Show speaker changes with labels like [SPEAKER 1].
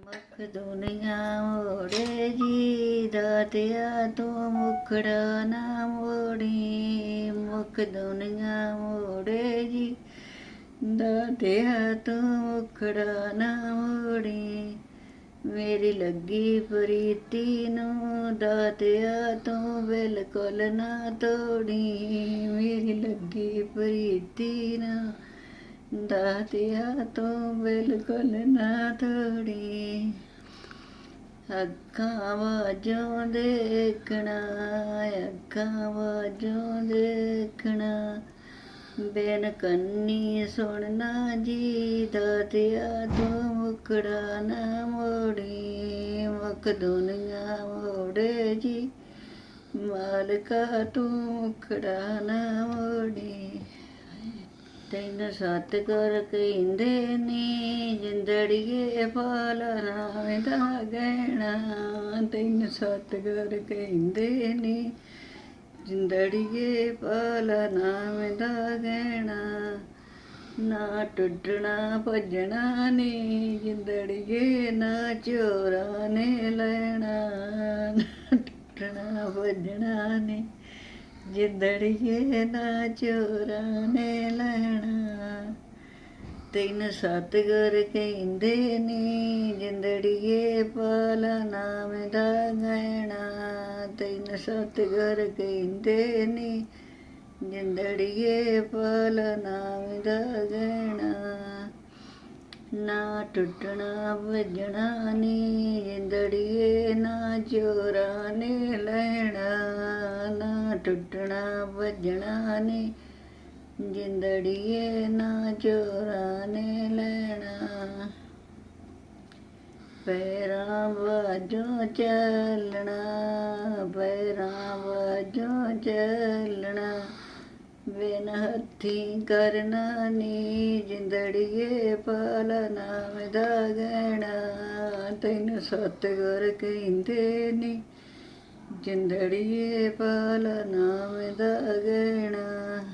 [SPEAKER 1] ਮੁਖ ਦੁਨੀਆ ਮੋੜੇ ਜੀ ਦਾਤਿਆ ਤੂੰ ਮੁਖੜਾ ਨਾ ਮੋੜੀ। ਮੁਖ ਦੁਨੀਆ ਮੋੜੇ ਜੀ ਦਾਤਿਆ ਤੂੰ ਮੁਖੜਾ ਨਾ ਮੋੜੀ। ਮੇਰੀ ਲੱਗੀ ਪ੍ਰੀਤੀ ਨੂੰ ਦਾਤਿਆ ਤੂੰ ਬਿਲਕੁਲ ਨਾ ਤੋੜੀ। ਮੇਰੀ ਲੱਗੀ ਪ੍ਰੀਤੀ ਨੂੰ ਦਾਤਿਆ ਤੂੰ ਬਿਲਕੁਲ ਨਾ ਤੋੜੀ ਅੱਖਾਂ ਵਾਜੋਂ ਦੇਖਣਾ, ਅੱਖਾਂ ਵਾਜੋਂ ਦੇਖਣਾ। ਬਿਨ ਕੰਨੀ ਸੁਣਨਾ ਜੀ, ਦਾਤਿਆ ਤੂੰ ਮੁਕੜਾ ਨਾ ਮੋੜੀ, ਮੁਖ ਦੁਨੀਆ ਮੋੜੇ ਜੀ। ਮਾਲਕਾ ਤੂੰ ਮੁਕੜਾ ਨਾ ਮੋੜੀ। ਤੈਨੂੰ ਸਤ ਕਰ ਕਹਿੰਦੇ ਨੀ, ਜਿੰਦੜੀਏ ਪਾਲਣਾ ਦਾ ਗਹਿਣਾ। ਤੈਨੂੰ ਸਤ ਕਰ ਕਹਿੰਦੇ ਨੀ, ਜਿੰਦੜੀਏ ਪਾਲਣਾ ਦਾ ਗਹਿਣਾ। ਨਾ ਟੁੱਟਣਾ, ਭੱਜਣਾ ਨੀ, ਜਿੰਦੜੀਏ ਨਾ ਚੋਰਾਂ ਨੇ ਲੈਣਾ। ਨਾ ਟੁੱਟਣਾ, ਭੱਜਣਾ ਨੀ। ਜਿੰਦੜੀਏ ਨਾ ਚੋਰਾਂ ਨੇ ਲੈਣਾ, ਤੈਨੂੰ ਸਤਿਗੁਰ ਕਹਿੰਦੇ ਨੀ, ਜਿੰਦੜੀਏ ਪਾਲ ਨਾਮ ਦਾ ਗਹਿਣਾ। ਤੈਨ ਸਤਿਗੁਰ ਕਹਿੰਦੇ ਨੀ, ਜਿੰਦੜੀਏ ਪਾਲ ਨਾਮ ਦਾ ਗਹਿਣਾ। ਨਾ ਟੁੱਟਣਾ, ਵੱਜਣਾ ਨੀ, ਜਿੰਦੜੀਏ ਨਾ ਚੋਰਾਂ ਨੇ ਲੈਣਾ। ਟੁੱਟਣਾ ਵੱਜਣਾ ਨੀ, ਜਿੰਦੜੀਏ ਨਾ ਚੋਰਾਂ ਨੇ ਲੈਣਾ। ਪੈਰਾਂ ਵਾਜੋਂ ਚੱਲਣਾ, ਪੈਰਾਂ ਵਾਜੋਂ ਚੱਲਣਾ, ਬਿਨ ਹੱਥੀ ਕਰਨਾ ਨੀ, ਜਿੰਦੜੀਏ ਪਾਲਣਾ ਨਾਮ ਗਹਿਣਾ। ਤੈਨੂੰ ਸਤਿਗੁਰ ਕਹਿੰਦੇ ਨੀ ਜਿੰਦੜੀਏ ਪਾਲ ਨਾਮ ਦਾ ਗਹਿਣਾ